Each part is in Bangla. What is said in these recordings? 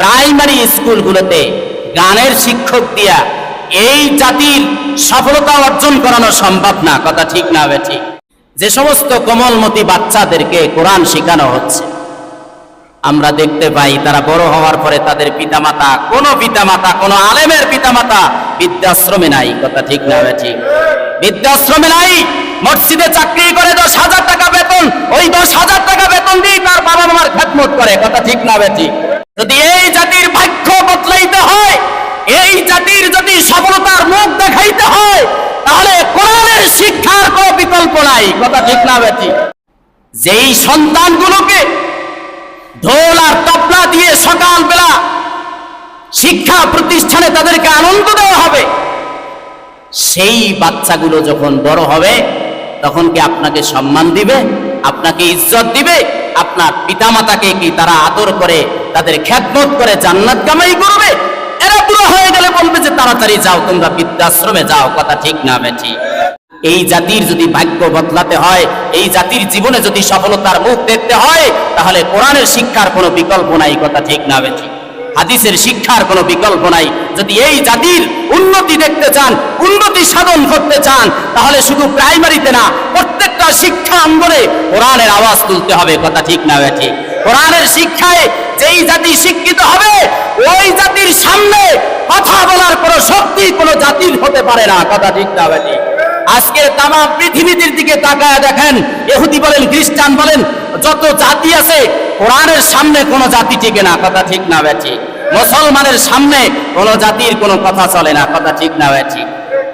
প্রাইমারি স্কুলগুলোতে গানের শিক্ষক দিয়া এই জাতির সফলতা অর্জন করানো সম্ভব না। কথা ঠিক না হবে ঠিক? যে সমস্ত কোমলমতি বাচ্চাদেরকে কোরআন শেখানো হচ্ছে, আমরা দেখতে পাই তারা বড় হওয়ার পরে তাদের পিতামাতা, কোন পিতামাতা, কোন আলেমের পিতামাতা বৃদ্ধাশ্রমে নাই। কথা ঠিক না হবে ঠিক? বৃদ্ধাশ্রমে নাই, মসজিদে চাকরি করে দশ হাজার টাকা বেতন, ওই দশ হাজার টাকা বেতন দিয়ে তার বাবা মার খেদমত করে। কথা ঠিক না হবে ঠিক যদি এই জাতির ভাগ্য বদলাইতে হয় এই জাতির যদি সফলতার মুখ দেখাইতে হয় তাহলে কোরআনের শিক্ষার কোনো বিকল্প নাই, কথা ঠিক না ঠিক যেই সন্তানগুলোকে ঢোল আর তবলা দিয়ে সকালবেলা শিক্ষা প্রতিষ্ঠানে তাদেরকে আনন্দ দেওয়া হবে, সেই বাচ্চাগুলো যখন বড় হবে, তখন কি আপনাকে সম্মান দিবে? আপনাকে ইজ্জত দিবে? আপনার পিতামাতাকে কি তারা আদর করে, তাদের খ্যাতমত করে জান্নাত কামাই করবে? এরা বুড়ো হয়ে গেলে বলবে যে, তাড়াতাড়ি যাও, তোমরা বৃদ্ধাশ্রমে যাও। কথা ঠিক না বেঠি এই জাতির যদি ভাগ্য বদলাতে হয়, এই জাতির জীবনে যদি সফলতার মুখ দেখতে হয়, তাহলে কোরআনের শিক্ষার কোনো বিকল্প নাই, কথা ঠিক না বেঠি। হাদিসের শিক্ষার কোনো বিকল্প নাই। যদি এই জাতির উন্নতি দেখতে চান, উন্নতি সাধন করতে চান, তাহলে শুধু প্রাইমারিতে না, প্রত্যেকটা শিক্ষা অঙ্গনে কোরআনের আওয়াজ তুলতে হবে, কথা ঠিক না বেঠি। কোরআনের শিক্ষায় যেই জাতি শিক্ষিত হবে, ওই জাতির সামনে কথা বলার কোনো শক্তি কোনো জাতির হতে পারে না, কথা ঠিক না বেঠি। আজকে তাম পৃথিবীর দিকে তাকায় দেখেন এহুদি বলেন, খ্রিস্টান বলেন, যত জাতি আছে, কোরআনের সামনে কোনো জাতি টিকে না, কথা ঠিক না বেঠি মুসলমানের সামনে কোনো জাতির কোনো কথা চলে না, কথা ঠিক না বেঠি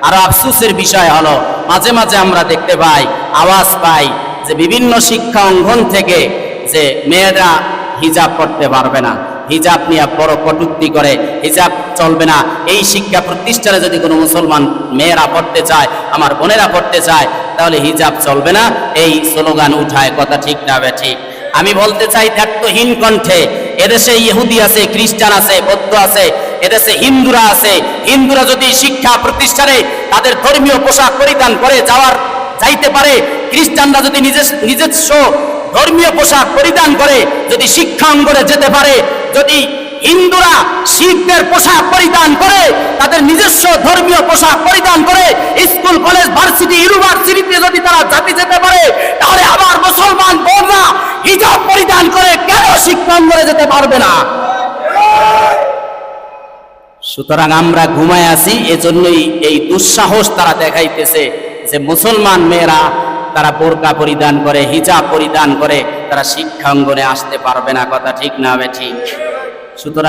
আর আফসুসের বিষয় হলো, মাঝে মাঝে আমরা দেখতে পাই, আওয়াজ পাই যে বিভিন্ন শিক্ষা অঙ্গন থেকে যে মেয়েরা হিজাব করতে পারবে না। হিজাব নিয়ে বড় কটুক্তি করে, হিজাব চলবে না। এই শিক্ষা প্রতিষ্ঠানে যদি কোনো মুসলমান মেয়েরা পড়তে চায়, আমার বোনেরা পড়তে চায়, তাহলে হিজাব চলবে না। এই স্লোগান উঠায় কথা ঠিক না ঠিক। আমি বলতে চাই ত্যাক্তহীন কণ্ঠে, এদেশে ইহুদি আছে, খ্রিস্টান আছে, বৌদ্ধ আছে, এদেশে হিন্দুরা আছে, হিন্দুরা যদি শিক্ষা প্রতিষ্ঠানে তাদের ধর্মীয় পোশাক পরিধান করে যাওয়ার, যাইতে পারে, খ্রিস্টানরা যদি নিজস্ব ধর্মীয় পোশাক পরিধান করে, যদি শিক্ষা অঙ্গনে যেতে পারে, যদি হিন্দুরা শিখদের পোশাক পরিধান করে, তাদের নিজস্ব ধর্মীয় পোশাক পরিধান করে, স্কুল, কলেজ, ভার্সিটি, ইউনিভার্সিটিতে যদি তারা জাতি যেতে পারে, তাহলে আবার মুসলমান বোনরা হিজাব পরিধান করে কেন শিক্ষা অঙ্গনে যেতে পারবে না? সুতরাং আমরা ঘুমায় আছি, এজন্যই এই দুঃসাহস তারা দেখাইতেছে যে মুসলমান মেয়েরা তারা বোরকা পরিধান করে, হিজাব পরিধান করে, তারা শিক্ষাঙ্গনে আসতে পারবে না, কথা ঠিক না হবে ঠিক। সুতরাং